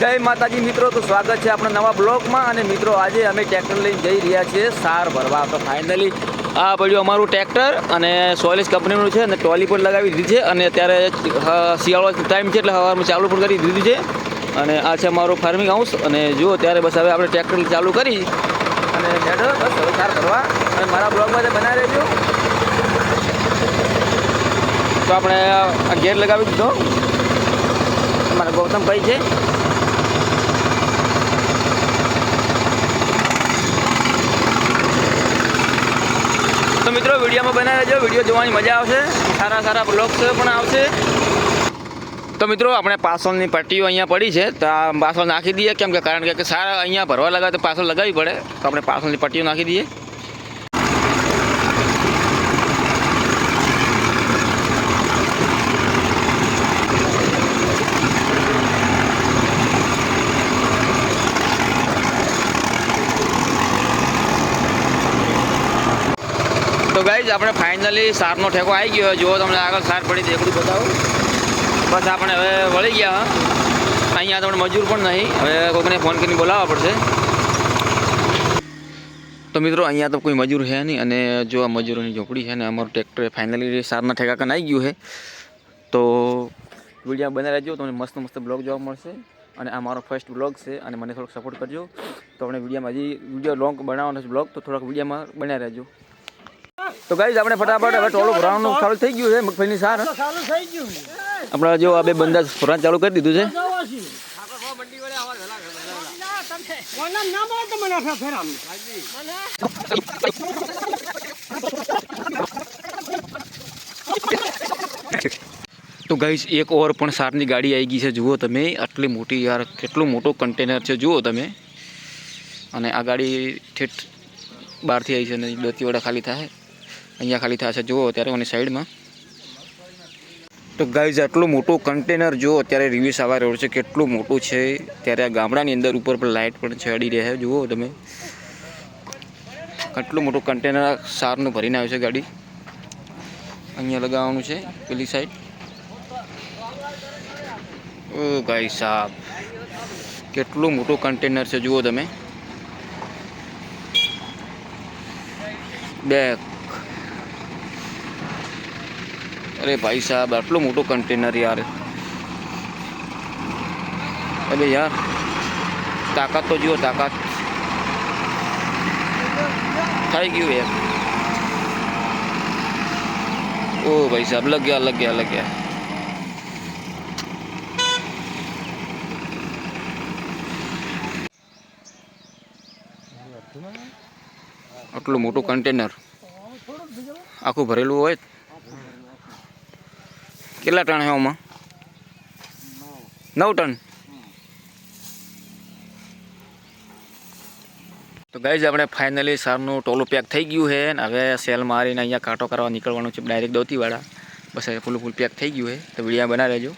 જય માતાજી મિત્રો, તો સ્વાગત છે આપણા નવા બ્લોગમાં. અને મિત્રો, આજે અમે ટ્રેક્ટર લઈને જઈ રહ્યા છીએ સાર ભરવા. તો ફાઇનલી આ પડ્યું અમારું ટ્રેક્ટર અને સોલિસ કંપનીનું છે અને ટ્રોલી પણ લગાવી દીધી છે. અને અત્યારે શિયાળો ટાઈમ છે એટલે સવારમાં ચાલુ પણ કરી દીધું છે. અને આ છે અમારું ફાર્મિંગ હાઉસ અને જુઓ, ત્યારે બસ હવે આપણે ટ્રેક્ટર ચાલુ કરી. અને હેડો, બસ હવે સાર ભરવા. અને મારા બ્લોગમાં બનાવી રહેજો તો આપણે આ ગેર લગાવી દીધો. મારા ગૌતમભાઈ છે તો મિત્રો વિડીયોમાં બનાવી રહેજો વીડિયો જોવાની મજા આવશે. સારા સારા બ્લોગ્સ પણ આવશે. તો મિત્રો, આપણે પાસોલની પટ્ટીઓ અહીંયા પડી છે. તો આ પાસોલ નાખી દઈએ. કેમ કે કારણ કે સારા અહીંયા ભરવા લગાવે તો પાસોલ લગાવવી પડે. તો આપણે પાસોલની પટ્ટીઓ નાખી દઈએ. તો ગાઈઝ આપણે ફાઇનલી સારનો ઠેકો આવી ગયો. જો તમને આગળ સાર પડી દેખડું બતાવું. બસ આપણે હવે વળી ગયા અહીંયા તમને મજૂર પણ નહીં. હવે કોઈકને ફોન કરીને બોલાવવા પડશે. તો મિત્રો, અહીંયા તો કોઈ મજૂર છે નહીં અને જો આ મજૂરોની ઝોપડી છે ને, અમારું ટ્રેક્ટર ફાઇનલી સારના ઠેકા કન આવી ગયું છે. તો વીડિયો બનાવી રહેજો, તમને મસ્ત મસ્ત બ્લોગ જોવા મળશે. અને આ મારો ફર્સ્ટ બ્લોગ છે અને મને થોડોક સપોર્ટ કરજો. તો આપણે વિડીયોમાં હજી વીડિયો લોંગ બનાવવાનો છે બ્લોગ તો થોડોક વિડીયોમાં બનાવી રહેજો. તો ગાઈઝ આપણે ફટાફટ હવે ટોલું ભરવાનું ચાલુ થઈ ગયું છે મગફળીની સાર. આપણા જો આ બે બંદા ભરવાનું ચાલુ કરી દીધું છે. ના તો ગાઈઝ એક ઓવર પણ સારની ગાડી આવી ગઈ છે. જુઓ તમે આટલી મોટી યાર કેટલું મોટો કન્ટેનર છે જુઓ તમે. અને આ ગાડી ઠેઠ બહારથી આવી છે અને દોતીવાડા ખાલી થાય. અહીંયા ખાલી થશે જુઓ, અત્યારે ઓની સાઈડમાં તો ગાઈઝ આટલું મોટું કન્ટેનર જુઓ, અત્યારે રિવ્યુ આવા રહ્યો છે કેટલું મોટું છે. ત્યારે આ ગામડાની અંદર ઉપર પણ લાઇટ પણ ચડી રહે છે. જુઓ તમે. કેટલું મોટું કન્ટેનર સારનું ભરીને આવ્યું છે ગાડી. અહીંયા લગાવવાનું છે, પેલી સાઈડ ઓ ગાઈ સાહેબ કેટલું મોટું કન્ટેનર છે. જુઓ તમે. બે અરે ભાઈ સાહેબ, આટલું મોટું કન્ટેનર યાર. અરે યાર, તાકાત તો જુઓ, તાકાત. થઈ ગયું યાર. ઓ ભાઈ સાહેબ લગ ગયા લગ ગયા લગ ગયા આટલું મોટું કન્ટેનર આખું ભરેલું હોય કેટલા ટન છે આમાં? નવ ટન? તો ગાઈઝ, આપણે ફાઇનલી સારનું ટોલું પેક થઈ ગયું છે અને હવે સેલ મારીને અહીંયા કાંટો કરવા નીકળવાનું છે ડાયરેક્ટ દોતીવાળા. બસ ફૂલ ફૂલ પેક થઈ ગયું છે. તો વિડીયા બનાવી લેજો.